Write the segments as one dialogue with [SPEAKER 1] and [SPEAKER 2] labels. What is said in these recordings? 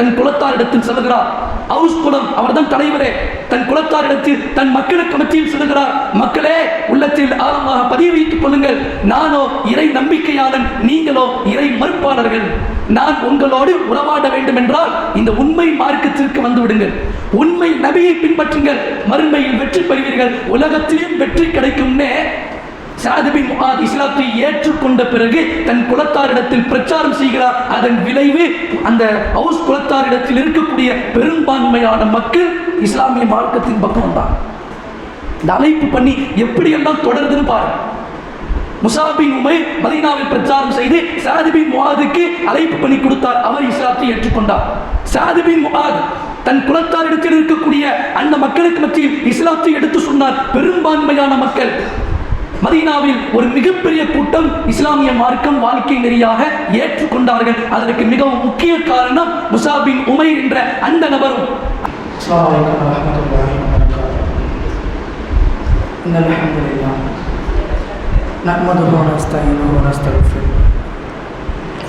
[SPEAKER 1] தன் குலத்தாரிடத்தில் செல்கிறார் ஹவுஸ் குலம் அவர்தான் தலைவரே தன் குலத்தாரிடத்தில் தன் மக்களுக்கு மத்தியில் செல்கிறார் மக்களே உள்ளத்தில் ஆழமாக பதிவு வைத்துக் கொள்ளுங்கள். நானோ இறை நம்பிக்கையாளன் நீங்களோ இறை மறுப்பாளர்கள். நான் உங்களோடு உறவாட வேண்டும் என்றால் இந்த உண்மை மார்க்கத்திற்கு வந்து விடுங்கள். உண்மை நபியை பின்பற்றுங்கள். மறுமையில் வெற்றி பெறுவீர்கள். உலகத்திலும் வெற்றி கிடைக்கும்னே சாதுபின் முகாத் இஸ்லாத்தை ஏற்றுக்கொண்ட பிறகு தன் குலத்தாரிடத்தில் பிரச்சாரம் செய்கிறார். அதன் விளைவு அந்த ஹவுஸ் குலத்தாரிடத்தில் இருக்கக்கூடிய பெரும்பான்மையான மக்கள் இஸ்லாமிய மார்க்கத்தின் பக்கம் வந்தாங்க இந்த அழைப்பு பண்ணி எப்படியெல்லாம் தொடர்ந்து தொடருதுன்னு பாருங்க முசாபின் உமை மதீனாவில் பிரச்சாரம் செய்து சாதிபின் முகாதுக்கு அழைப்பு பண்ணி கொடுத்தார். அவர் இஸ்லாத்தை ஏற்றுக்கொண்டார். சாதிபின் முகாத் தன் குலத்தாரிடத்தில் இருக்கக்கூடிய அந்த மக்களுக்கு மத்தியில் இஸ்லாத்தை எடுத்து சொன்னார். பெரும்பான்மையான மக்கள். மதீனாவில் ஒரு மிகப்பெரிய கூட்டம் இஸ்லாமிய மார்க்கம் வாழ்க்கை நெறியாக ஏற்றுக்கொண்டார்கள் அதற்கு மிகவும் முக்கிய காரணம் முசாபின் உமைர் என்ற அந்த நபரும்
[SPEAKER 2] السلام عليكم ورحمة الله وبركاته إن الحمد لله نحمده ونستعينه ونستغفره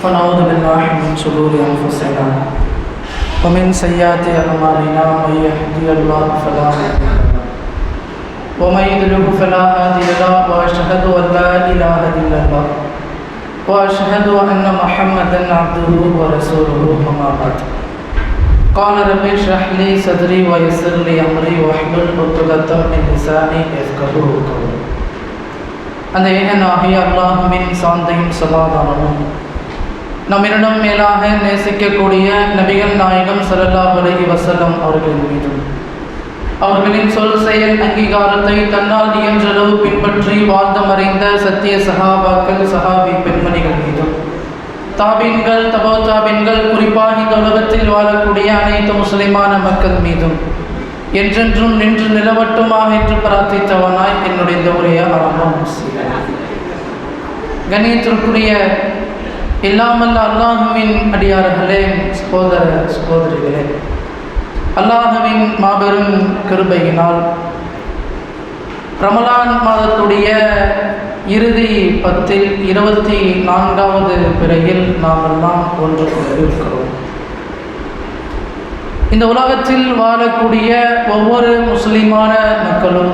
[SPEAKER 2] ونعوذ بالله من شرور أنفسنا ومن سيئات أعمالنا من يهدي الله فلا مضل له ومن يضلل فلا هادي له وأشهد أن لا إله إلا الله وأشهد أن محمدا عبده ورسوله أما بعد قال رب اشرح لي صدري ويسر لي امري واحلل عقدة من لساني يفقهوا قولي அந்த ஏகனாகிய அல்லாஹுவின் சாந்தையும் சமாதானமும் நம்மிடம் மேலாக நேசிக்கக்கூடிய நபிகள் நாயகம் ஸல்லல்லாஹு அலைஹி வஸல்லம் அவர்களின் மீதும் அவர்களின் சொல் செயல் அங்கீகாரத்தை தன்னால் இயன்றளவு பின்பற்றி வாழ்ந்தமறைந்த சத்திய சஹாபாக்கள் சகாபி பெண்மணிகள் மீதும். தாபின்கள் தபோ தாபின்கள் குறிப்பாக இந்த உலகத்தில் வாழக்கூடிய அனைத்து முஸ்லிமான மக்கள் மீதும் என்றென்றும் நின்று நிலவட்டுமாக என்று பிரார்த்தித்தவனாய் என்னுடைய இந்த உரைய ஆரம்பம் கணியத்திற்குரிய இல்லாமல் அல்லாஹுவின் அடியார்களே சகோதர சகோதரிகளே அல்லாஹவின் மாபெரும் கிருபையினால் ரமலான் மாதத்துடைய இறுதி பத்தில் இருபத்தி நான்காவது பிறையில் நாம் எல்லாம் ஒன்று கொண்டிருக்கிறோம். இந்த உலகத்தில் வாழக்கூடிய ஒவ்வொரு முஸ்லிமான மக்களும்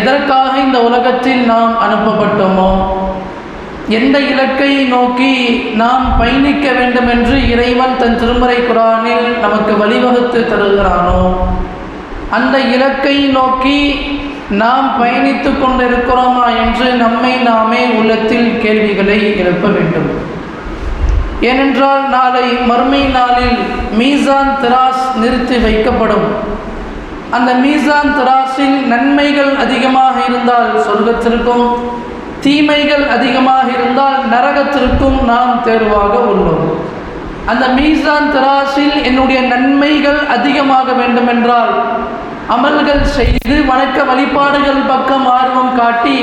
[SPEAKER 2] எதற்காக இந்த உலகத்தில் நாம் அனுப்பப்பட்டோமோ எந்த இலக்கை நோக்கி நாம் பயணிக்க வேண்டும் என்று இறைவன் தன் திருமறை குரானில் நமக்கு வழிவகுத்து தருகிறானோ? அந்த இலக்கை நோக்கி நாம் பயணித்து கொண்டிருக்கிறோமா என்று நம்மை நாமே உள்ளத்தில் கேள்விகளை எழுப்ப வேண்டும். ஏனென்றால் நாளை மறுமை நாளில் மீசான் திராஸ் நிறுத்தி வைக்கப்படும். அந்த மீசான் திராஸில் நன்மைகள் அதிகமாக இருந்தால் சொர்க்கத்திற்கும் தீமைகள் அதிகமாக இருந்தால் நரகத்திற்கும் நாம் தேர்வாக உள்ளோம். அந்த மீசான் திராஸில் என்னுடைய நன்மைகள் அதிகமாக வேண்டுமென்றால் அமல்கள் செய்து வணக்க வழிபாடுகள் பக்கம் ஆர்வம் காட்டி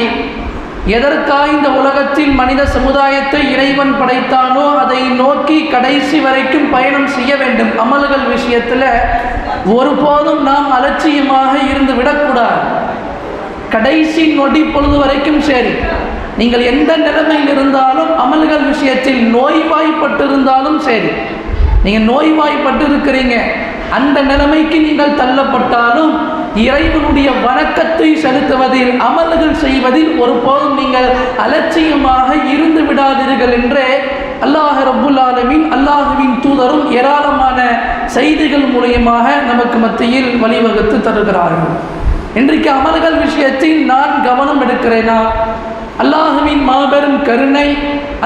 [SPEAKER 2] எதற்காக இந்த உலகத்தில் மனித சமுதாயத்தை இறைவன் படைத்தானோ அதை நோக்கி கடைசி வரைக்கும் பயணம் செய்ய வேண்டும். அமல்கள் விஷயத்தில் ஒருபோதும் நாம் அலட்சியமாக இருந்து விடக்கூடாது. கடைசி நொடி பொழுது வரைக்கும் சரி. நீங்கள் எந்த நிலைமையில் இருந்தாலும் அமல்கள் விஷயத்தில் நோய்வாய்ப்பட்டிருந்தாலும் சரி. நீங்கள் நோய்வாய்ப்பட்டு இருக்கிறீங்க அந்த நிலைமைக்கு நீங்கள் தள்ளப்பட்டாலும் இறைவனுடைய வணக்கத்தை செலுத்துவதில் அமல்கள் செய்வதில் ஒருபோதும் நீங்கள் அலட்சியமாக இருந்து விடாதீர்கள் என்றே அல்லாஹ் ரபுல்லாலமின் ஆலமீன் அல்லாஹுவின் தூதரும் ஏராளமான செய்திகள் மூலியமாக நமக்கு மத்தியில் வழிவகுத்து தருகிறார்கள். இன்றைக்கு அமல்கள் விஷயத்தில் நான் கவனம் எடுக்கிறேனா? அல்லாஹுவின் மாபெரும் கருணை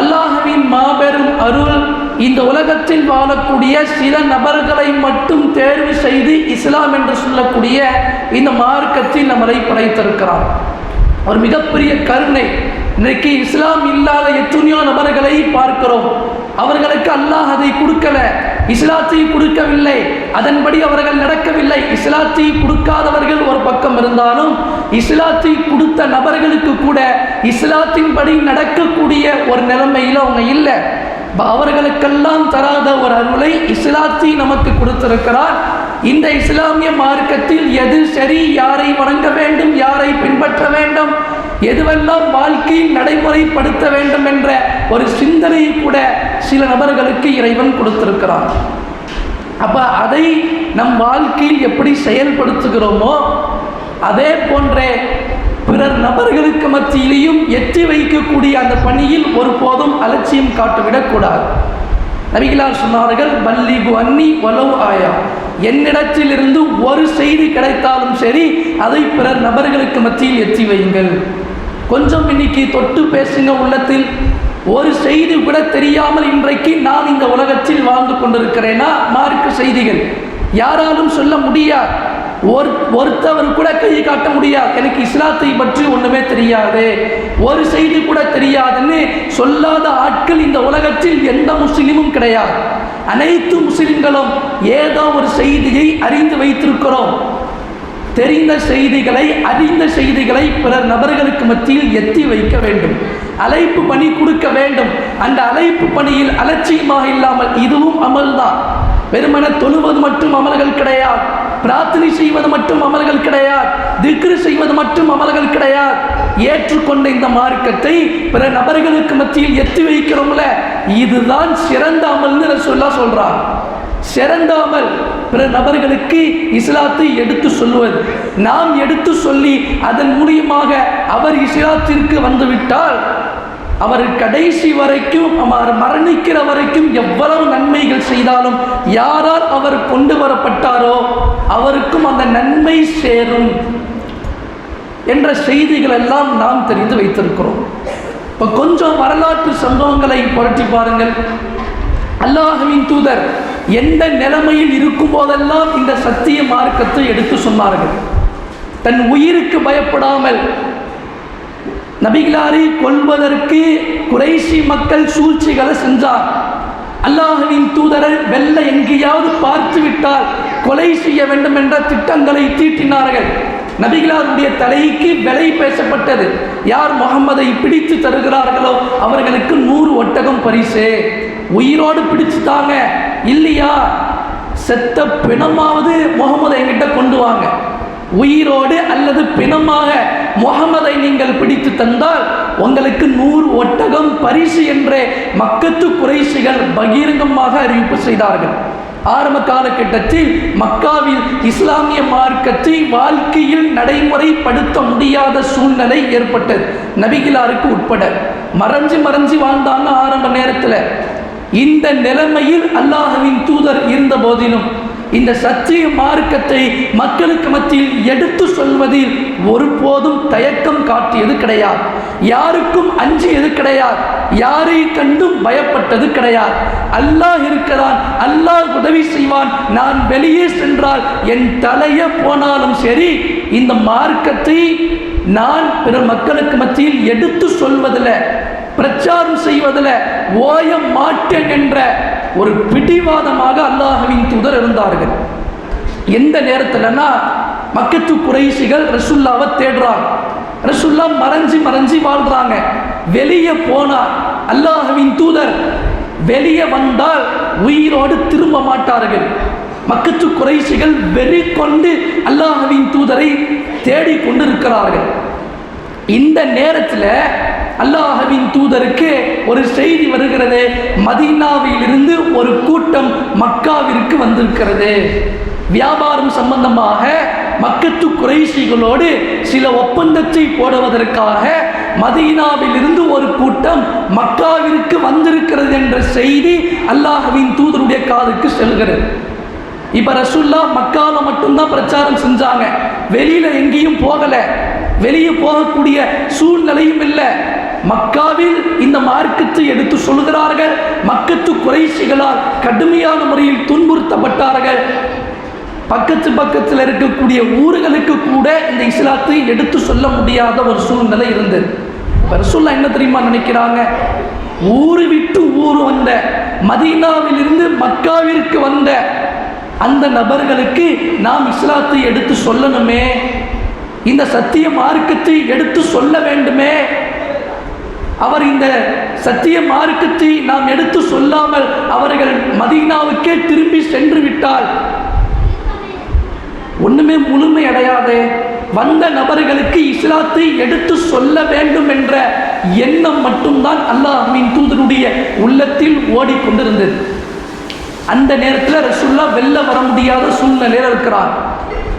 [SPEAKER 2] அல்லாஹுவின் மாபெரும் அருள் இந்த உலகத்தில் வாழக்கூடிய சில நபர்களை மட்டும் தேர்வு செய்து இஸ்லாம் என்று சொல்லக்கூடிய இந்த மார்க்கத்தில் நம்மளை படைத்திருக்கிறார். ஒரு மிகப்பெரிய கருணை. இன்றைக்கு இஸ்லாம் இல்லாத எத்தனையோ நபர்களை பார்க்கிறோம். அவர்களுக்கு அல்லாஹ் அதை கொடுக்கல இஸ்லாத்தை கொடுக்கவில்லை. அதன்படி அவர்கள் நட இஸ்லாத்தை கொடுக்காதவர்கள் ஒரு பக்கம் இருந்தாலும் இஸ்லாத்தை கொடுத்த நபர்களுக்கு கூட இஸ்லாத்தின்படி நடக்கக்கூடிய ஒரு நிலைமையில் அவங்க இல்லை. அவர்களுக்கெல்லாம் தராத ஒரு அருளை இஸ்லாத்தை நமக்கு கொடுத்திருக்கிறார். இந்த இஸ்லாமிய மார்க்கத்தில் எது சரி யாரை வணங்க வேண்டும் யாரை பின்பற்ற வேண்டும்
[SPEAKER 1] எதுவெல்லாம் வாழ்க்கையில் நடைமுறைப்படுத்த வேண்டும் என்ற ஒரு சிந்தனையை கூட சில நபர்களுக்கு இறைவன் கொடுத்திருக்கிறான். அப்போ அதை நம் வாழ்க்கையில் எப்படி செயல்படுத்துகிறோமோ அதே போன்றே பிறர் நபர்களுக்கு மத்தியிலையும் எட்டி வைக்கக்கூடிய அந்த பணியில் ஒருபோதும் அலட்சியம் காட்டிவிடக்கூடாது நபிகளார் சொன்னார்கள் பல்லிகு அன்னி வலவு ஆயா. என்னிடத்திலிருந்து ஒரு செய்தி கிடைத்தாலும் சரி அதை பிறர் நபர்களுக்கு மத்தியில் எத்தி வையுங்கள். கொஞ்சம் இன்னைக்கு தொட்டு பேசுங்க உள்ளத்தில். ஒரு செய்தி கூட தெரியாமல் இன்றைக்கு நான் இந்த உலகத்தில் வாழ்ந்து கொண்டிருக்கிறேனா? மார்க்க செய்திகள். யாராலும் சொல்ல முடியாது. ஒரு ஒருத்தவர் கூட கை காட்ட முடியாது. எனக்கு இஸ்லாத்தை பற்றி ஒண்ணுமே தெரியாது. ஒரு செய்தி கூட தெரியாதுன்னு சொல்லாத ஆட்கள் இந்த உலகத்தில் எந்த முஸ்லிமும் கிடையாது. அனைத்து முஸ்லிம்களும் ஏதோ ஒரு செய்தியை அறிந்து வைத்திருக்கிறோம். தெரிந்த செய்திகளை அறிந்த செய்திகளை பிறர் நபர்களுக்கு மத்தியில் எத்தி வைக்க வேண்டும். அழைப்பு பணி கொடுக்க வேண்டும். அந்த அழைப்பு பணியில் அலட்சியமாக இல்லாமல் இதுவும் அமல்தான். வெறுமன தொழுவது மட்டும் அமல்கள் கிடையாது. பிரார்த்தனை செய்வது மட்டும் அமல்கள் கிடையாது. திக்ரு செய்வது மட்டும் அமல்கள் கிடையாது. ஏற்றுக்கொண்ட இந்த மார்க்கத்தை பிற நபர்களுக்கு மத்தியில் எத்தி வைக்கிறோம்ல இதுதான் சிறந்த அமல்னு ரசூல்லா சொல்றார் சிறந்தாமல் பிற நபர்களுக்கு இஸ்லாத்தை எடுத்து சொல்லுவது. நாம் எடுத்து சொல்லி அதன் மூலியமாக அவர் இஸ்லாத்திற்கு வந்துவிட்டால் அவர் கடைசி வரைக்கும் அவர் மரணிக்கிற வரைக்கும் எவ்வளவு நன்மைகள் செய்தாலும் யாரால் அவர் கொண்டு வரப்பட்டாரோ அவருக்கும் அந்த நன்மை சேரும் என்ற செய்திகள் எல்லாம் நாம் தெரிந்து வைத்திருக்கிறோம். இப்போ கொஞ்சம் வரலாற்று சம்பவங்களை புரட்டி பாருங்கள். அல்லாஹுவின் தூதர் எந்த நிலைமையில் இருக்கும் போதெல்லாம் இந்த சத்திய மார்க்கத்தை எடுத்து சொன்னார்கள். தன் உயிருக்கு பயப்படாமல் நபிகளாரை கொள்வதற்கு குறைசி மக்கள் சூழ்ச்சிகளை செஞ்சார். அல்லாஹுவின் தூதரர் வெல்ல எங்கேயாவது பார்த்து விட்டால் கொலை செய்ய வேண்டும் என்ற திட்டங்களை தீட்டினார்கள். நபிகளாருடைய தலைக்கு விலை பேசப்பட்டது. யார் முகம்மதை பிடித்து தருகிறார்களோ அவர்களுக்கு நூறு ஒட்டகம் பரிசு. உயிரோடு பிடிச்சு தாங்க இல்லையா? செத்த பிணமாவது முகமது என்கிட்ட கொண்டு வாங்க. உயிரோடு அல்லது பிணமாக முகமதை நீங்கள் பிடித்து தந்தால் உங்களுக்கு நூறு ஒட்டகம் பரிசு என்றே மக்கத்து குறைசிகள் பகிரங்கமாக அறிவிப்பு செய்தார்கள். ஆரம்ப காலகட்டத்தில் மக்காவில் இஸ்லாமிய மார்க்கத்தை வாழ்க்கையில் நடைமுறைப்படுத்த முடியாத சூழ்நிலை ஏற்பட்டது. நபிகிலாருக்கு உட்பட. மறைஞ்சு மறைஞ்சு வாழ்ந்தாங்க ஆரம்ப நேரத்தில். இந்த நிலைமையில் அல்லாஹுவின் தூதர் இருந்த போதிலும் இந்த சத்திய மார்க்கத்தை மக்களுக்கு மத்தியில் எடுத்து சொல்வதில் ஒருபோதும் தயக்கம் காட்டியது கிடையாது. யாருக்கும் அஞ்சியது கிடையாது. யாரை கண்டும் பயப்பட்டது கிடையாது. அல்லாஹ் இருக்கிறான் அல்லாஹ் உதவி செய்வான். நான் வெளியே சென்றால் என் தலைய போனாலும் சரி இந்த மார்க்கத்தை நான் பிற மக்களுக்கு மத்தியில் எடுத்து சொல்வதில் பிரச்சாரம் செய்வதில் ஓய மாட்டேன் என்ற ஒரு பிடிவாதமாக அல்லாஹுவின் தூதர் இருந்தார்கள். எந்த நேரத்தில்னா மக்கத்து குறைசிகள் ரசுல்லாவை தேடுறாங்க. ரசுல்லா மறைஞ்சி மறைஞ்சி வாழ்றாங்க. வெளியே போனார் அல்லாஹுவின் தூதர் வெளியே வந்தால் உயிரோடு திரும்ப மாட்டார்கள். மக்கத்து குறைசிகள் வெறி கொண்டு அல்லாஹுவின் தூதரை தேடிக் கொண்டிருக்கிறார்கள். இந்த நேரத்தில் அல்லாஹவின் தூதருக்கு ஒரு செய்தி வருகிறது. மதீனாவிலிருந்து ஒரு கூட்டம் மக்காவிற்கு வந்திருக்கிறது. வியாபாரம் சம்பந்தமாக மக்கத்து குறைசிகளோடு சில ஒப்பந்தத்தை போடுவதற்காக மதீனாவிலிருந்து ஒரு கூட்டம் மக்காவிற்கு வந்திருக்கிறது என்ற செய்தி அல்லாஹவின் தூதருடைய காதுக்கு செல்கிறது. இப்போ ரசுல்லா மக்காவில் மட்டும்தான் பிரச்சாரம் செஞ்சாங்க. வெளியில் எங்கேயும் போகலை. வெளியே போகக்கூடிய சூழ்நிலையும் இல்லை. மக்காவில் இந்த மார்க்கத்தை எடுத்து சொல்கிறார்கள் மக்கத்து குறைசிகளால் கடுமையான முறையில் துன்புறுத்தப்பட்டார்கள். பக்கத்து பக்கத்தில் இருக்கக்கூடிய ஊர்களுக்கு கூட இந்த இஸ்லாத்தை எடுத்து சொல்ல முடியாத ஒரு சூழ்நிலை இருந்தது. இப்ப என்ன தெரியுமா நினைக்கிறாங்க? ஊரு விட்டு ஊர் வந்த மதீனாவிலிருந்து மக்காவிற்கு வந்த அந்த நபர்களுக்கு நாம் இஸ்லாத்தை எடுத்து சொல்லணுமே. இந்த சத்திய மார்க்கத்தை எடுத்து சொல்ல வேண்டுமே? அவர் இந்த சத்திய மார்க்கத்தை நாம் எடுத்து சொல்லாமல் அவர்கள் மதீனாவுக்கே திரும்பி சென்று விட்டால் ஒண்ணுமே முழுமை அடையாதே. வந்த நபர்களுக்கு இஸ்லாத்தை எடுத்து சொல்ல வேண்டும் என்ற எண்ணம் மட்டும்தான் அல்லாஹ் அல்லாஹ்வின் தூதனுடைய உள்ளத்தில் ஓடிக்கொண்டிருந்தது. அந்த நேரத்தில் ரசுல்லா வெளில வர முடியாத சூழ்நிலையில் இருக்கிறார்.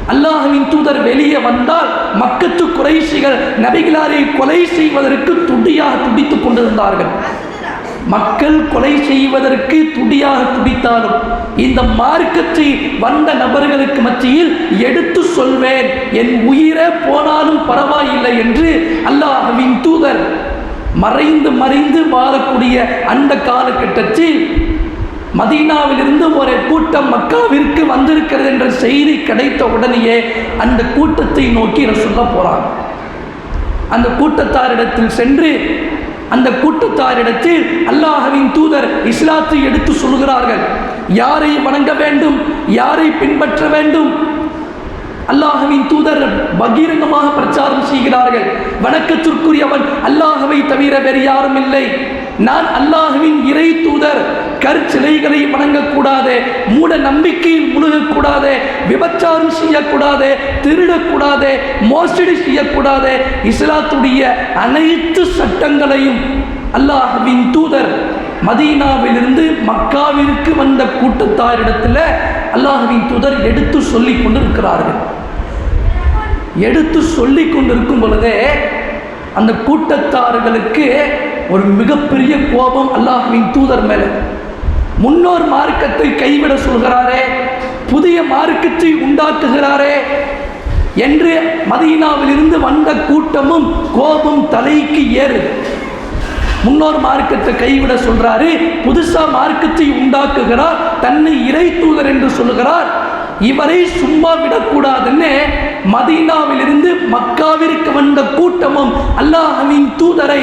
[SPEAKER 1] அல்லாஹுவின் தூதர் வெளியே வந்தால் மக்கத்து குறைசிகள் நபிகளாரை கொலை செய்வதற்கு துடியாக துடித்துக் கொண்டிருந்தார்கள். மக்கள் கொலை செய்வதற்கு துடியாக துடித்தாலும் இந்த மார்க்கத்தை வந்த நபர்களுக்கு மத்தியில் எடுத்து சொல்வேன் என் உயிரே போனாலும் பரவாயில்லை என்று அல்லாஹுவின் தூதர் மறைந்து மறைந்து வாழக்கூடிய அந்த காலகட்டத்தில் மதீனாவிலிருந்து ஒரு கூட்டம் மக்காவிற்கு வந்திருக்கிறது என்ற செய்தி கிடைத்த உடனேயே அந்த கூட்டத்தை நோக்கி சொல்ல போறாங்க அந்த கூட்டத்தாரிடத்தில் சென்று அந்த கூட்டத்தாரிடத்தில் அல்லாஹவின் தூதர் இஸ்லாத்தை எடுத்து சொல்கிறார்கள் யாரை வணங்க வேண்டும் யாரை பின்பற்ற வேண்டும் அல்லாஹவின் தூதர் பகிரங்கமாக பிரச்சாரம் செய்கிறார்கள். வணக்கத்திற்குரியவன் அல்லாஹவை தவிர வேறு யாரும் இல்லை. நான் அல்லாஹுவின் இறை தூதர். கற்சிலைகளை வணங்கக்கூடாது. மூட நம்பிக்கையில் முழுகக்கூடாது. விபச்சாரம் செய்யக்கூடாது. திருடக்கூடாது. மோசடி செய்யக்கூடாது. இஸ்லாத்துடைய அனைத்து சட்டங்களையும் அல்லாஹுவின் தூதர் மதீனாவிலிருந்து மக்காவிற்கு வந்த கூட்டத்தாரிடத்தில் அல்லாஹுவின் தூதர் எடுத்து சொல்லிக் கொண்டிருக்கிறார்கள். எடுத்து சொல்லி கொண்டிருக்கும் பொழுதே அந்த கூட்டத்தார்களுக்கு ஒரு மிகப்பெரிய கோபம் அல்லாஹுவின் தூதர் மேலே. முன்னோர் மார்க்கத்தை கைவிட சொல்கிறாரே புதிய மார்க்கத்தை உண்டாக்குகிறாரே என்று மதீனாவிலிருந்து வந்த கூட்டமும் கோபம் தலைக்கு ஏறுது. முன்னோர் மார்க்கத்தை கைவிட சொல்றாரு. புதுசா மார்க்கத்தை உண்டாக்குகிறார். தன்னை இறை தூதர் என்று சொல்லுகிறார். இவரை சும்மா விடக்கூடாதுன்னு மதீனாவிலிருந்து மக்காவிற்கு வந்த கூட்டமும் அல்லாஹவின் தூதரை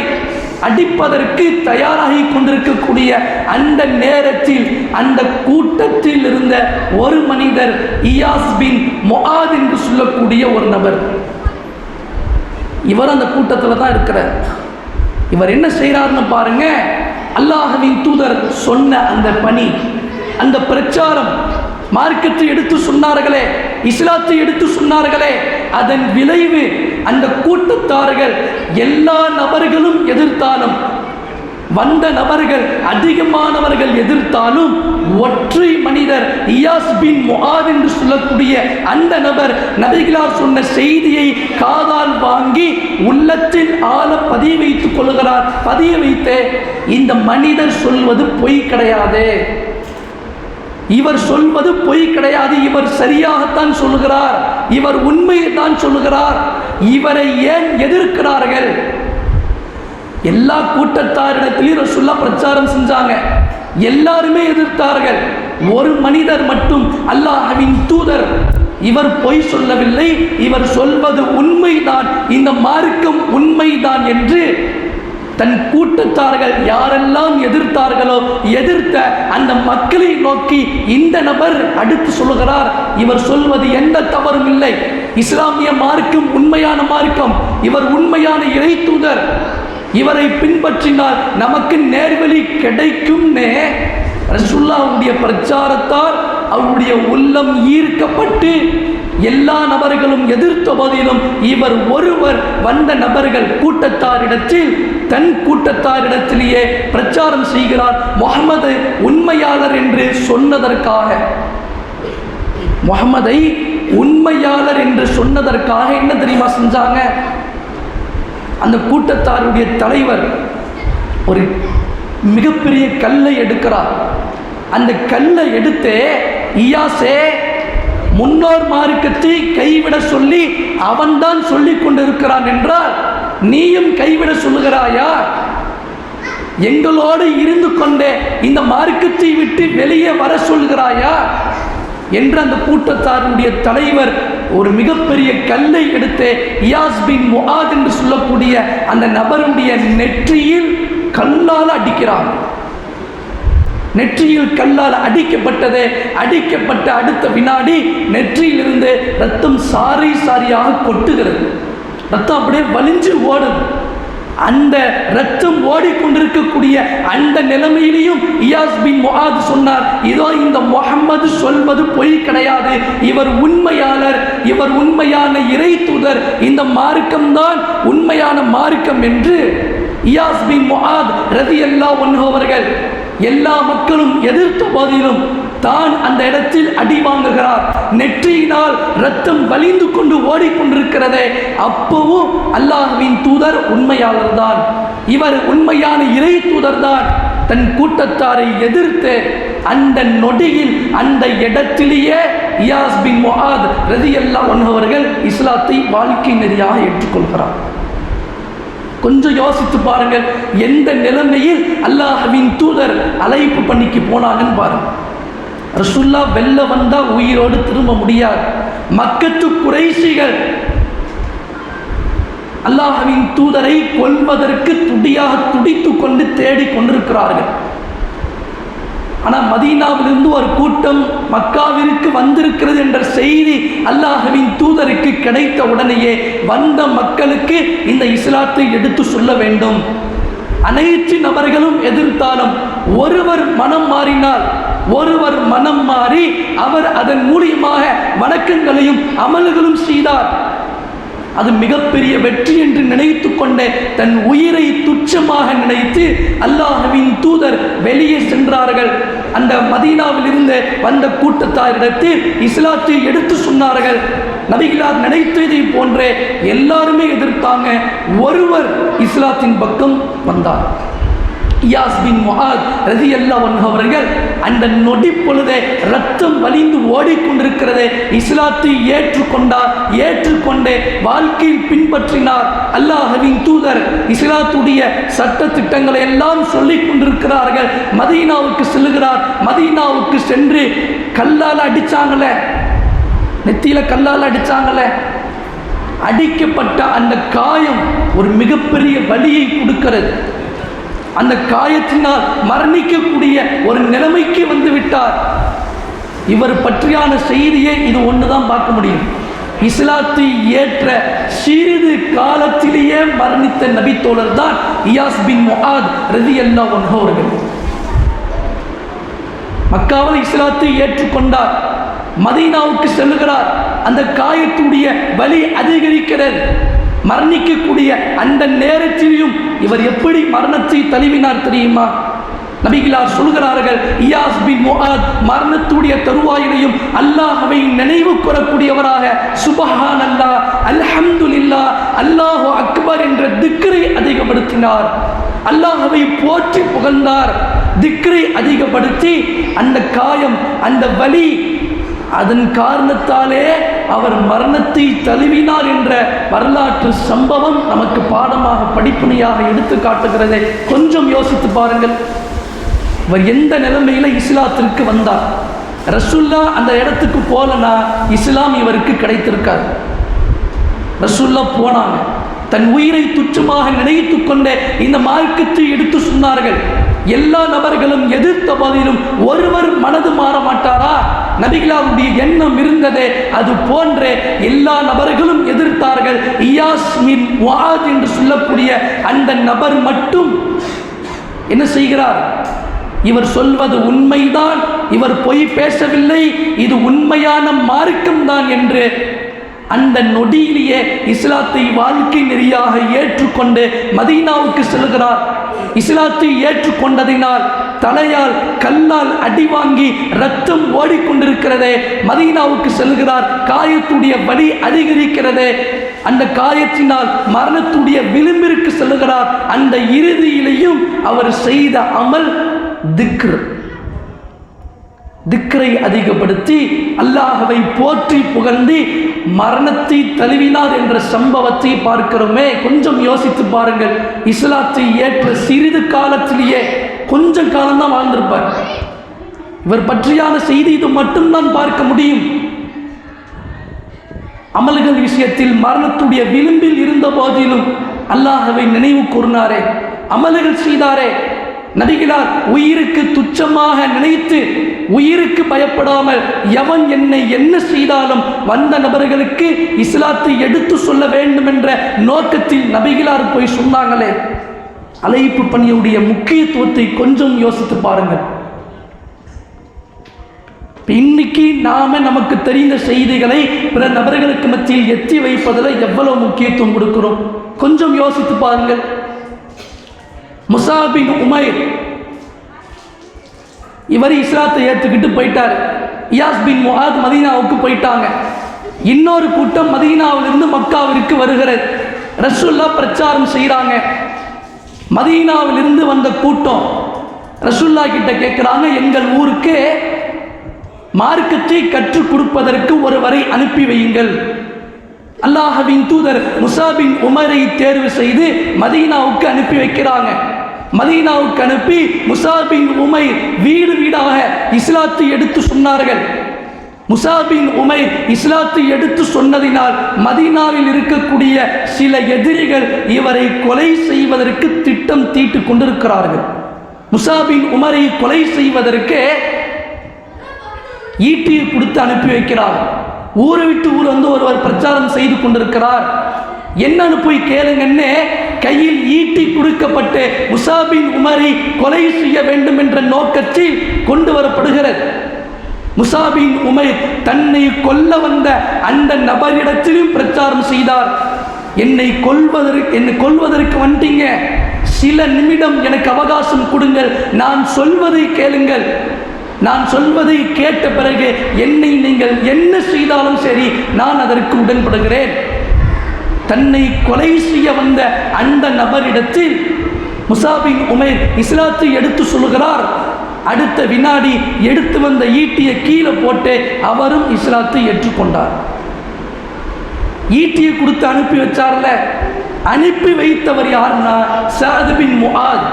[SPEAKER 1] அடிப்பதற்கு தயாராகி கொண்டிருக்கக்கூடிய அந்த நேரத்தில் அந்த கூட்டத்தில் இருந்த ஒரு மனிதர் இயாஸ் பின் மொஹாத் என்று சொல்லக்கூடிய ஒரு நபர். இவர் அந்த கூட்டத்தில் தான் இருக்கிறார். இவர் என்ன செய்கிறாருன்னு பாருங்க. அல்லாஹவின் தூதர் சொன்ன அந்த பணி அந்த பிரச்சாரம் மார்க்கத்தை எடுத்து சொன்னார்களே இஸ்லாத்தை எடுத்து சொன்னார்களே அதன் விளைவு அந்த கூட்டத்தார்கள் எல்லா நபர்களும் எதிர்த்தாலும் வந்த நபர்கள் அதிகமானவர்கள் எதிர்த்தாலும் ஒற்றை மனிதர் இயாஸ் பின் முஆத் என்று சொல்லக்கூடிய அந்த நபர் நபிகளார் சொன்ன செய்தியை காதால் வாங்கி உள்ளத்தில் ஆழ பதிய வைத்துக் கொள்கிறார். பதிய வைத்து இந்த மனிதர் சொல்வது பொய் கிடையாது. இவர் சொல்வது பொய் கிடையாது. இவர் சரியாகத்தான் சொல்லுகிறார். இவர் உண்மையை தான் சொல்லுகிறார். இவரை ஏன் எதிர்க்கிறார்கள்? எல்லா கூட்டத்தாரிடத்திலையும் ரசுல்லா பிரச்சாரம் செஞ்சாங்க. எல்லாருமே எதிர்த்தார்கள். ஒரு மனிதர் மட்டும் அல்லாஹவின் தூதர் இவர் பொய் சொல்லவில்லை இவர் சொல்வது உண்மைதான் இந்த மார்க்கம் உண்மைதான் என்று தன் கூட்டத்தார்கள் யாரெல்லாம் எதிர்த்தார்களோ எதிர்த்த அந்த மக்களை நோக்கி இந்த நபர் அடுத்து சொல்லுகிறார் இவர் சொல்வது எந்த தவறும் இல்லை. இஸ்லாமிய மார்க்கம் உண்மையான மார்க்கம். இவர் உண்மையான இறை தூதர். இவரை பின்பற்றினால் நமக்கு நேர்வழி கிடைக்கும்னே. ரசுல்லாவுடைய பிரச்சாரத்தால் அவருடைய உள்ளம் ஈர்க்கப்பட்டு எல்லா நபர்களும் எதிர்த்த போதிலும் இவர் ஒருவர் வந்த நபர்கள் கூட்டத்தாரிடத்தில் தன் கூட்டத்தாரிடத்திலேயே பிரச்சாரம் செய்கிறார். முகமது உண்மையாளர் என்று சொன்னதற்காக. முகமதை உண்மையாளர் என்று சொன்னதற்காக என்ன தெரியுமா செஞ்சாங்க? அந்த கூட்டத்தாருடைய தலைவர் ஒரு மிகப்பெரிய கல்லை எடுக்கிறார். அந்த கல்லை எடுத்து இயாசே முன்னோர் மார்க்கத்தை கைவிட சொல்லி அவன்தான் சொல்லிக் கொண்டிருக்கிறான் என்றால் நீயும் கைவிட சொல்லுகிறாயா? எங்களோடு இருந்து கொண்டே இந்த மார்க்கத்தை விட்டு வெளியே வர சொல்கிறாயா என்று அந்த கூட்டத்தாருடைய தலைவர் ஒரு மிகப்பெரிய கல்லை எடுத்து இயாஸ் பின் என்று சொல்லக்கூடிய அந்த நபருடைய நெற்றியில் கல்லால் அடிக்கிறான். நெற்றியில் கல்லால் அடிக்கப்பட்டது அடிக்கப்பட்ட அடுத்த வினாடி நெற்றியிலிருந்து ரத்தம் சாரி சாரியாக கொட்டுகிறது. ரத்தம் அப்படியே வலிஞ்சு ஓடுது. அந்த ரத்தம் ஓடிக்கொண்டிருக்கக்கூடிய அந்த நிலைமையிலையும் இயாஸ் பின் முஹாத் சொன்னார். இதோ இந்த முகம்மது சொல்வது பொய் கிடையாது. இவர் உண்மையாளர் இவர் உண்மையான இறை தூதர். இந்த மார்க்கம்தான் உண்மையான மார்க்கம் என்று இயாஸ் பின் ரதி ரதியல்லாஹு ஒன்று அவர்கள் எல்லா மக்களும் எதிர்த்த போதிலும் தான் அந்த இடத்தில் அடி வாங்குகிறார். நெற்றியினால் ரத்தம் வலிந்து கொண்டு ஓடிக்கொண்டிருக்கிறதே அப்பவும் அல்லாஹுவின் தூதர் உண்மையாளர் தான் இவர் உண்மையான இறை தூதர் தான் தன் கூட்டத்தாரை எதிர்த்து அந்த நொடியில் அந்த இடத்திலேயே இயாஸ் பின் ரதி அல்லாஹ் ஒன்பவர்கள் இஸ்லாத்தை வாழ்க்கை நெறியாக ஏற்றுக்கொள்கிறார். கொஞ்சம் யோசித்து பாருங்கள் எந்த நிலைமையில் அல்லாஹவின் தூதர் அழைப்பு பண்ணிக்கு போனாங்கன்னு பாருங்கள். ரசுல்லா வெல்ல வந்தால் உயிரோடு திரும்ப முடியாது. மக்கத்து குறைசிகள் அல்லாஹவின் தூதரை கொல்வதற்கு துடியாக துடித்து கொண்டு தேடிக் கொண்டிருக்கிறார்கள். ஆனால் மதீனாவிலிருந்து ஒரு கூட்டம் மக்காவிற்கு வந்திருக்கிறது என்ற செய்தி அல்லாஹவின் தூதருக்கு கிடைத்த உடனேயே வந்த மக்களுக்கு இந்த இஸ்லாத்தை எடுத்து சொல்ல வேண்டும். அனைத்து நபர்களும் எதிர்த்தாலும் ஒருவர் மனம் மாறினால் ஒருவர் மனம் மாறி அவர் அதன் மூலியமாக வணக்கங்களையும் அமல்களும் செய்தார். அது மிகப்பெரிய வெற்றி என்று நினைத்து கொண்ட தன் உயிரை துச்சமாக நினைத்து அல்லாஹவின் தூதர் வெளியே சென்றார்கள். அந்த மதீனாவில் இருந்து வந்த கூட்டத்தாரிடத்தில் இஸ்லாத்தை எடுத்து சொன்னார்கள். நபிகளார் நினைத்ததை போன்றே எல்லாருமே எதிர்த்தாங்க. ஒருவர் இஸ்லாத்தின் பக்கம் வந்தார். இயாஸ் பின் முஆத் ரலியல்லாஹு அவர்கள் அந்த நொடி பொழுதே ரத்தம் வலிந்து ஓடிக்கொண்டிருக்கிறதே இஸ்லாத்தை ஏற்றுக்கொண்டார் ஏற்றுக்கொண்டே வாழ்க்கையில் பின்பற்றினார். அல்லாஹவின் தூதர் இஸ்லாத்துடைய சட்ட திட்டங்களை எல்லாம் சொல்லிக் கொண்டிருக்கிறார்கள். மதீனாவுக்கு செல்லுகிறார். மதீனாவுக்கு சென்று கல்லால் அடித்தாங்களே நெத்தியில கல்லால் அடித்தாங்களே அடிக்கப்பட்ட அந்த காயம் ஒரு மிகப்பெரிய வலியை கொடுக்கிறது. அந்த காயத்தினால் மரணிக்கக்கூடிய ஒரு நிலைமைக்கு வந்து விட்டார் இவர் பற்றியான செய்தியை இது ஒன்று தான் பார்க்க முடியும். இஸ்லாத்தை ஏற்ற சிறிது காலத்திலேயே மரணித்த நபித்தோழர் தான் இயாஸ் பின் முஹாத் ரதி அல்லா அவர்கள். மக்காவில் இஸ்லாத்தை ஏற்றுக்கொண்டார். மதீனாவுக்கு செல்லுகிறார். அந்த காயத்துடைய வலி அதிகரிக்கிறது. மரணிக்கக்கூடிய அந்த நேரத்திலையும் இவர் எப்படி மரணத்தை தழுவினார் தெரியுமா? நபிகளார் சொல்கிறார்கள் இயாஸ் பின் முஹாத் மரணத்துடைய தருவாயிலையும் அல்லாஹவை நினைவு கூறக்கூடியவராக சுபஹான் அல்லாஹ் அல்ஹம்துலில்லாஹ் அல்லாஹு அக்பர் என்ற திக்ரை அதிகப்படுத்தினார். அல்லாஹவை போற்றி புகழ்ந்தார். திக்ரை அதிகப்படுத்தி அந்த காயம் அந்த வலி அதன் காரணத்தாலே அவர் மரணத்தை தழுவினார் என்ற வரலாற்று சம்பவம் நமக்கு பாடமாக படிப்புனையாக எடுத்து காட்டுகிறதை கொஞ்சம் யோசித்து பாருங்கள். இவர் எந்த நிலைமையில இஸ்லாத்திற்கு வந்தார்? ரசுல்லா அந்த இடத்துக்கு போலனா இஸ்லாம் இவருக்கு கிடைத்திருக்காது. ரசுல்லா போனாங்க. தன் உயிரை துச்சமாக நினைத்து கொண்டே இந்த மார்க்கத்தை எடுத்து சொன்னார்கள். எல்லா நபர்களும் எதிர்த்த போதிலும் ஒருவர் மனது மாற மாட்டாரா? நபிகளாவுடைய எண்ணம் இருந்ததே அது போன்றே எல்லா நபர்களும் எதிர்த்தார்கள். இயாஸ்மின் வாத் என்று சொல்லக்கூடிய அந்த நபர் மட்டும் என்ன செய்கிறார்? இவர் சொல்வது உண்மைதான் இவர் பொய் பேசவில்லை இது உண்மையான மார்க்கம்தான் என்று அந்த நொடியிலேயே இஸ்லாத்தை வாழ்க்கை நெறியாக ஏற்றுக்கொண்டு மதீனாவுக்கு செல்கிறார். இஸ்லாத்தை ஏற்றுக்கொண்டதினால் தலையால் கல்லால் அடி வாங்கி ரத்தம் ஓடிக்கொண்டிருக்கிறதே. மதீனாவுக்கு செல்கிறார். காயத்துடைய வலி அதிகரிக்கிறதே. அந்த காயத்தினால் மரணத்துடைய விளிம்பிற்கு செல்கிறார். அந்த இறுதியிலையும் அவர் செய்த அமல் திக்ரு. திக்ரை அதிகப்படுத்தி அல்லாஹவை போற்றி புகழ்ந்து மரணத்தை தழுவினார் என்ற சம்பவத்தை பார்க்கிறோமே. கொஞ்சம் யோசித்து பாருங்கள். இஸ்லாத்தை ஏற்ற சிறிது காலத்திலேயே கொஞ்சம் காலம்தான் வாழ்ந்திருப்பார். இவர் பற்றியான செய்தி இது மட்டும்தான் பார்க்க முடியும். அமல்கள் விஷயத்தில் மரணத்துடைய விளிம்பில் இருந்த போதிலும் அல்லாஹவை நினைவு கூர்னாரே அமல்கள் செய்தாரே. நபிகளார் உயிருக்கு துச்சமாக நினைத்து உயிருக்கு பயப்படாமல் எவன் என்னை என்ன செய்தாலும் வந்த நபர்களுக்கு இஸ்லாத்தை எடுத்து சொல்ல வேண்டும் என்ற நோக்கத்தில் நபிகளார் போய் சொன்னாங்களே. அழைப்பு பணியுடைய முக்கியத்துவத்தை கொஞ்சம் யோசித்து பாருங்கள். இன்னைக்கு நாம நமக்கு தெரிந்த செய்திகளை பிற நபர்களுக்கு மத்தியில் எத்தி வைப்பதில் எவ்வளவு முக்கியத்துவம் கொடுக்கிறோம்? கொஞ்சம் யோசித்து பாருங்கள். முசாபின் உமைர். இவர் இஸ்லாத்தை ஏற்றுக்கிட்டு போயிட்டார். இயாஸ் பின் முஹாத் மதீனாவுக்கு போயிட்டாங்க. இன்னொரு கூட்டம் மதீனாவிலிருந்து மக்காவிற்கு வருகிறது. ரசுல்லா பிரச்சாரம் செய்கிறாங்க மதீனாவிலிருந்து வந்த கூட்டம் ரசுல்லா கிட்ட கேட்குறாங்க எங்கள் ஊருக்கு மார்க்கத்தை கற்றுக் கொடுப்பதற்கு ஒருவரை அனுப்பி வையுங்கள். அல்லாஹவின் தூதர் முசாபின் உமரை தேர்வு செய்து மதீனாவுக்கு அனுப்பி வைக்கிறாங்க. மதீனாவுக்கு அனுப்பி முசாபின் உமை வீடு வீடாக இஸ்லாத்தை எடுத்து சொன்னார்கள். முசாபின் உமை இஸ்லாத்தை எடுத்து சொன்னதினால் மதீனாவில் இருக்கக்கூடிய சில எதிரிகள் இவரை கொலை செய்வதற்கு திட்டம் தீட்டு கொண்டிருக்கிறார்கள். முசாபின் உமரை கொலை செய்வதற்கு ஈட்டியை கொடுத்து அனுப்பி வைக்கிறார் ஊரை விட்டு ஊர் வந்து ஒருவர் பிரச்சாரம் செய்து கொண்டிருக்கிறார். என்னன்னு போய் கேளுங்கன்னு கையில் ஈட்டி கொடுக்கப்பட்டு முசாபின் உமரை கொலை செய்ய வேண்டும் என்ற நோக்கத்தில் கொண்டு வரப்படுகிறது. முசாபின் உமைர் தன்னை கொல்ல வந்த அந்த நபரிடத்திலும் பிரச்சாரம் செய்தார். என்னை கொல்வதற்கு என்னை கொல்வதற்கு வந்துட்டீங்க சில நிமிடம் எனக்கு அவகாசம் கொடுங்கள். நான் சொல்வதை கேளுங்கள். நான் சொல்வதை கேட்ட பிறகு என்னை நீங்கள் என்ன செய்தாலும் சரி நான் அதற்கு உடன்படுகிறேன். தன்னை கொலை செய்ய வந்த அந்த நபரிடத்தில் முசாபின் உமேர் இஸ்லாத்தை எடுத்து சொல்கிறார் அடுத்த வினாடி எடுத்து வந்த ஈட்டியை கீழே போட்டு அவரும் இஸ்லாத்தை ஏற்றுக்கொண்டார். ஈட்டியை கொடுத்து அனுப்பி வச்சார்ல? அனுப்பி வைத்தவர் யாருன்னா சாதுபின் முஹாத்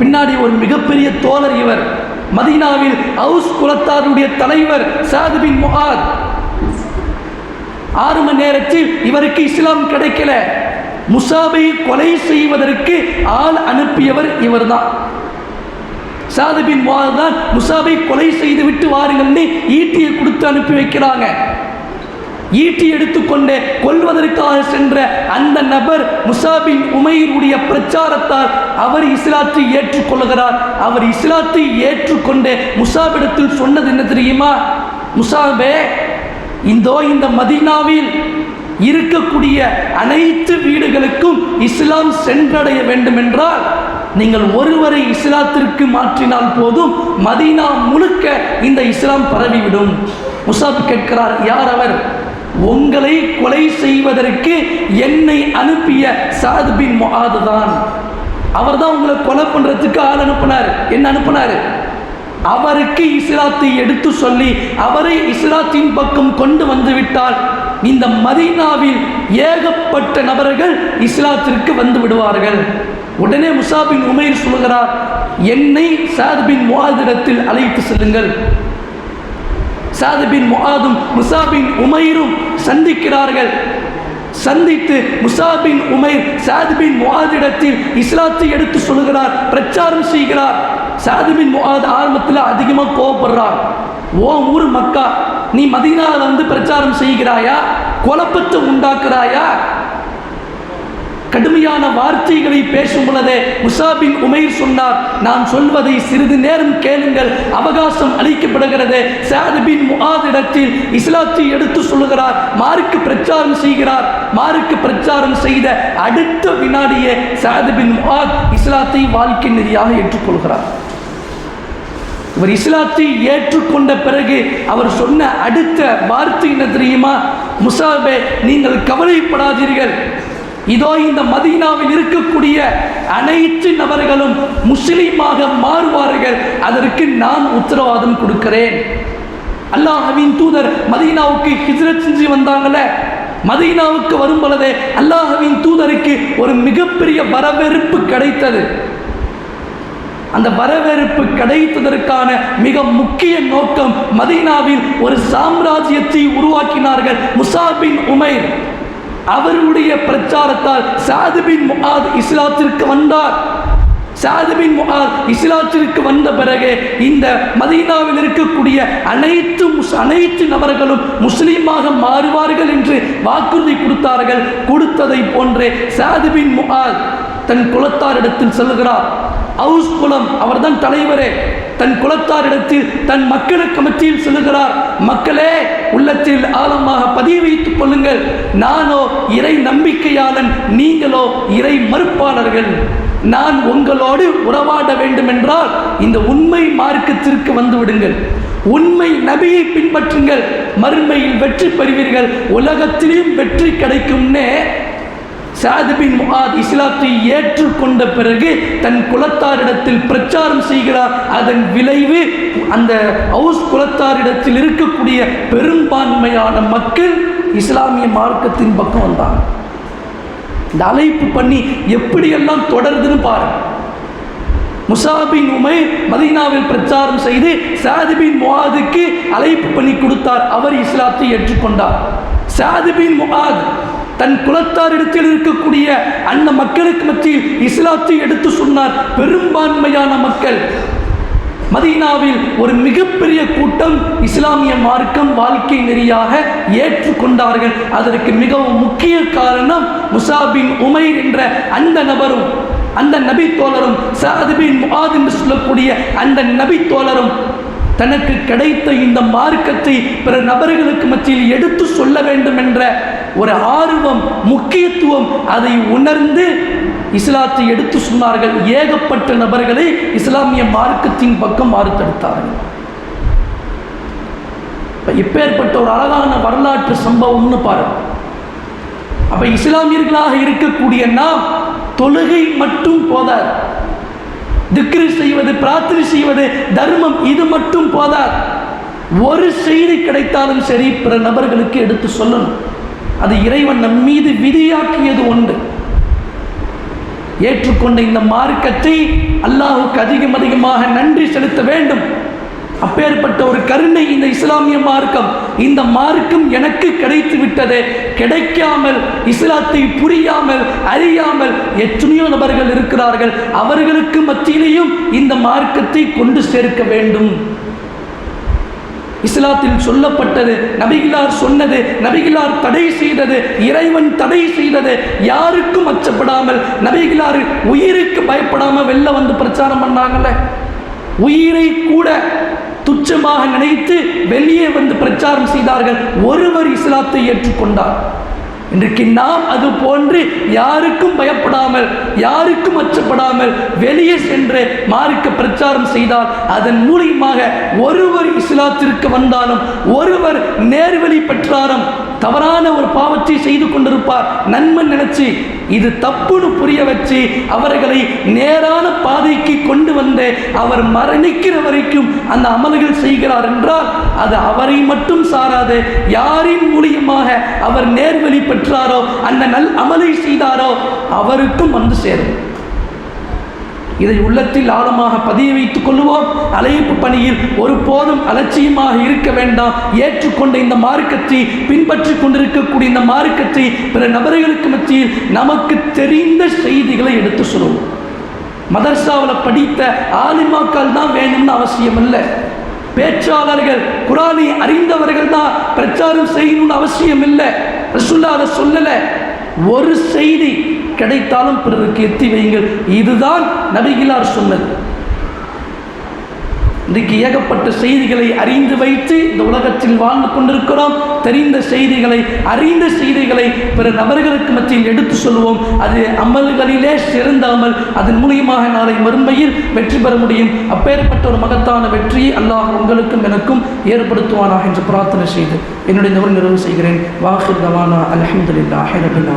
[SPEAKER 1] பின்னாடி ஒரு மிகப்பெரிய தோழர் இவர். மதீனாவில் ஹவுஸ் குலத்தாருடைய தலைவர் சாது பின் முஹாத் ஆறு மணி நேரத்தில் இவருக்கு இஸ்லாம் கிடைக்கல. முசாபை கொலை செய்வதற்கு ஆள் அனுப்பியவர் இவர்தான். சாது பின் முஹாத் தான் முசாபை கொலை செய்து விட்டு வாருங்கள்னு ஈட்டியை கொடுத்து அனுப்பி வைக்கிறாங்க. ஈட்டி எடுத்துக்கொண்டு கொல்வதற்காக சென்ற அந்த நபர் முசாபின் உமையருடைய பிரச்சாரத்தால் அவர் இஸ்லாத்தை ஏற்றுக்கொள்கிறார். அவர் இஸ்லாத்தை ஏற்றுக்கொண்டு முசாபிடத்தில் சொன்னது என்ன தெரியுமா? முசாபே இந்தோ இந்த மதீனாவில் இருக்கக்கூடிய அனைத்து வீடுகளுக்கும் இஸ்லாம் சென்றடைய வேண்டும் என்றால் நீங்கள் ஒருவரை இஸ்லாத்திற்கு மாற்றினால் போதும் மதீனா முழுக்க இந்த இஸ்லாம் பரவிவிடும். முசாப் கேட்கிறார் யார் அவர்? உங்களை கொலை செய்வதற்கு என்னை அனுப்பிய சாது பின் முகாது தான். அவர் தான் உங்களை கொலை பண்ணுறதுக்கு ஆள் அனுப்பினார். என்ன அனுப்பினார்? அவருக்கு இஸ்லாத்தை எடுத்து சொல்லி அவரை இஸ்லாத்தின் பக்கம் கொண்டு வந்து விட்டால் இந்த மதீனாவில் ஏகப்பட்ட நபர்கள் இஸ்லாத்திற்கு வந்து விடுவார்கள். உடனே முசாபின் உமைர் சொல்கிறார் என்னை சாத் பின் முகாதிடத்தில் அழைத்து செல்லுங்கள். சாதுபின் முஹாதும் முசாபின் உமைரும் சந்திக்கிறார்கள். சந்தித்து முசாபின் உமைர் சாதுபின் முகாதிடத்தில் இஸ்லாத்தை எடுத்து சொல்கிறார் பிரச்சாரம் செய்கிறார். சாதுபின் பின் ஆரம்பத்தில் அதிகமாக கோவப்படுறார் ஓ ஊர் மக்கா நீ மதீனாவில் வந்து பிரச்சாரம் செய்கிறாயா? குழப்பத்தை உண்டாக்குறாயா? கடுமையான வார்த்தைகளை பேசும் பொழுதே முசாபின் உமைர் சொன்னார் நான் சொல்வதை சிறிது நேரம் கேளுங்கள் அவகாசம் அளிக்கப்படுகிறது. சாதுபின் முகாதிடத்தில் இஸ்லாத்தை எடுத்து சொல்லுகிறார் மார்க்கு பிரச்சாரம் செய்கிறார் மார்க்கு பிரச்சாரம் செய்த அடுத்த வினாடியே சாதுபின் முகாத் இஸ்லாத்தை வாழ்க்கை நெறியாக ஏற்றுக்கொள்கிறார். இவர் இஸ்லாத்தை ஏற்றுக்கொண்ட பிறகு அவர் சொன்ன அடுத்த வார்த்தை என்ன தெரியுமா? முசாபே நீங்கள் கவலைப்படாதீர்கள் இதோ இந்த மதீனாவில் இருக்கக்கூடிய அனைத்து நபர்களும் முஸ்லீமாக மாறுவார்கள். அதற்கு நான் உத்தரவாதம் கொடுக்கிறேன். அல்லாஹவின் தூதர் மதீனாவுக்கு ஹிஜ்ரத் செஞ்சு வந்தாங்கள மதீனாவுக்கு வரும் பொழுதே அல்லாஹவின் தூதருக்கு ஒரு மிகப்பெரிய வரவேற்பு கிடைத்தது. அந்த வரவேற்பு கிடைத்ததற்கான மிக முக்கிய நோக்கம் மதீனாவில் ஒரு சாம்ராஜ்யத்தை உருவாக்கினார்கள் முசாபின் உமைர். அவருடைய பிரச்சாரத்தால் சாதுபின் முகாத் இஸ்லாத்திற்கு வந்தார். சாதுபின் முகாத் இஸ்லாத்திற்கு வந்த பிறகு இந்த மதீனாவில் இருக்கக்கூடிய அனைத்து அனைத்து நபர்களும் முஸ்லீமாக மாறுவார்கள் என்று வாக்குறுதி கொடுத்தார்கள். கொடுத்ததை போன்றே சாதுபின் முகாத் தன் குலத்தாரிடத்தில் செல்கிறார். அவுஸ் குலம் அவர்தான் தலைவரே. தன் குலத்தாரிடத்தில் தன் மக்களுக்கு மத்தியில் செல்கிறார் மக்களே உள்ளத்தில் ஆழமாக பதிய வைத்துக் கொள்ளுங்கள். நானோ இறை நம்பிக்கையாளன் நீங்களோ இறை மறுப்பாளர்கள். நான் உங்களோடு உறவாட வேண்டும் என்றால் இந்த உண்மை மார்க்கத்திற்கு வந்து விடுங்கள். உண்மை நபியை பின்பற்றுங்கள். மறுமையில் வெற்றி பெறுவீர்கள். உலகத்திலும் வெற்றி கிடைக்கும்னே சாதுபின் முகாத் இஸ்லாத்தை ஏற்றுக்கொண்ட பிறகு தன் குலத்தாரிடத்தில் பிரச்சாரம் செய்கிறார். அதன் விளைவு அந்த ஹவுஸ் குலத்தாரிடத்தில் இருக்கக்கூடிய பெரும்பான்மையான மக்கள் இஸ்லாமிய மார்க்கத்தின் பக்கம் வந்தாங்க. இந்த அழைப்பு பண்ணி எப்படியெல்லாம் தொடருதுன்னு பாருங்க முசாபின் உமை மதீனாவில் பிரச்சாரம் செய்து சாதிபின் முகாதுக்கு அழைப்பு பண்ணி கொடுத்தார். அவர் இஸ்லாத்தை ஏற்றுக்கொண்டார். சாதிபின் முகாத் தன் குலத்தாரிடத்தில் இருக்கக்கூடிய அந்த மக்களுக்கு மத்தியில் இஸ்லாத்தை எடுத்து சொன்னார் பெரும்பான்மையான மக்கள். மதீனாவில் ஒரு மிகப்பெரிய கூட்டம் இஸ்லாமிய மார்க்கம் வாழ்க்கை நெறியாக ஏற்றுக்கொண்டார்கள். அதற்கு மிகவும் முக்கிய காரணம் முசாபின் உமைர் என்ற அந்த நபரும் அந்த நபி தோழரும் சாதுபின் முஆத் என்று சொல்லக்கூடிய அந்த நபி தோழரும் தனக்கு கிடைத்த இந்த மார்க்கத்தை பிற நபர்களுக்கு மத்தியில் எடுத்து சொல்ல வேண்டும் என்ற ஒரு ஆர்வம் முக்கியத்துவம் அதை உணர்ந்து இஸ்லாத்தை எடுத்து சொன்னார்கள். ஏகப்பட்ட நபர்களை இஸ்லாமிய மார்க்கத்தின் பக்கம் மாறுத்தெடுத்தார்கள். இப்போ இப்பேற்பட்ட ஒரு அழகான வரலாற்று சம்பவம்னு பாருங்க. அப்போ இஸ்லாமியர்களாக இருக்கக்கூடிய நாம் தொழுகை மட்டும் போதாது. திக்ரு செய்வது பிரார்த்தனை செய்வது தர்மம் இது மட்டும் போதாது. ஒரு செய்தி கிடைத்தாலும் சரி பிற நபர்களுக்கு எடுத்து சொல்லணும். அது இறைவன் நம் மீது விதியாக்கியது உண்டு. ஏற்றுக்கொண்ட இந்த மார்க்கத்தை அல்லாஹுக்கு அதிகம் அதிகமாக நன்றி செலுத்த வேண்டும். அப்பேற்பட்ட ஒரு கருணை இந்த இஸ்லாமிய மார்க்கம் இந்த மார்க்கம் எனக்கு கிடைத்து விட்டது. கிடைக்காமல் இஸ்லாத்தை புரியாமல் அறியாமல் எத்தனையோ நபர்கள் இருக்கிறார்கள். அவர்களுக்கு மத்தியிலேயும் இந்த மார்க்கத்தை கொண்டு சேர்க்க வேண்டும். இஸ்லாத்தில் சொல்லப்பட்டது நபிகிலார் சொன்னது நபிகிலார் தடை செய்தது இறைவன் தடை செய்தது யாருக்கும் அச்சப்படாமல் நபிகிலார் உயிருக்கு பயப்படாமல் வெளில வந்து பிரச்சாரம் பண்ணாங்கல்ல? உயிரை கூட துச்சமாக நினைத்து வெளியே வந்து பிரச்சாரம் செய்தார்கள். ஒருவர் இஸ்லாத்தை ஏற்றுக்கொண்டார். இன்றைக்கு நாம் அது போன்று யாருக்கும் பயப்படாமல் யாருக்கும் அச்சப்படாமல் வெளியே சென்று மார்க்க பிரச்சாரம் செய்தால் அதன் மூலியமாக ஒருவர் இஸ்லாத்திற்கு வந்தாலும் ஒருவர் நேர்வழி பெற்றாலும் தவறான ஒரு பாவத்தை செய்து கொண்டிருப்பார். நன்மை நினைச்சு இது தப்புன்னு புரிய வச்சு அவர்களை நேரான பாதைக்கு கொண்டு வந்து அவர் மரணிக்கிற வரைக்கும் அந்த அமல்கள் செய்கிறார் என்றால் அது அவரை மட்டும் சாராது யாரின் மூலியமாக அவர் நேர்வழி பெற்றாரோ அந்த நல் அமலை செய்தாரோ அவருக்கும் வந்து சேரும். இதை உள்ளத்தில் ஆழமாக பதிய வைத்துக் கொள்வோம் அழைப்பு பணியில் ஒருபோதும் அலட்சியமாக இருக்க வேண்டாம். ஏற்றுக்கொண்ட இந்த மார்க்கத்தை பின்பற்றி கொண்டிருக்கக்கூடிய இந்த மார்க்கத்தை பிற நபர்களுக்கு மத்தியில் நமக்கு தெரிந்த செய்திகளை எடுத்து சொல்லுவோம். மதர்சாவில் படித்த ஆலிமாக்கள் தான் வேணும்னு அவசியம் இல்லை பேச்சாளர்கள் குரானை அறிந்தவர்கள் தான் பிரச்சாரம் செய்யணும்னு அவசியம் இல்லை ரசுல்லா அதை சொல்லலை. ஒரு செய்தி கிடைத்தாலும் பிறருக்கு எத்தி வையுங்கள். இதுதான் நபிகிலார் சொன்னது. இன்றைக்கு ஏகப்பட்ட செய்திகளை அறிந்து வைத்து இந்த உலகத்தில் வாழ்ந்து கொண்டிருக்கிறோம். தெரிந்த செய்திகளை அறிந்த செய்திகளை பிற நபர்களுக்கு மத்தியில் எடுத்து சொல்வோம் அது அமல்களிலே சிறந்த அமல் அதன் மூலியமாக நாளை மறுமையில் வெற்றி பெற முடியும். அப்பேற்பட்ட ஒரு மகத்தான வெற்றியை அல்லாஹ் உங்களுக்கும் எனக்கும் ஏற்படுத்துவானாக என்று பிரார்த்தனை செய்து என்னுடைய நிறைவு செய்கிறேன். வாஹிர் தவானா அலமதுல்லாஹி ரபில்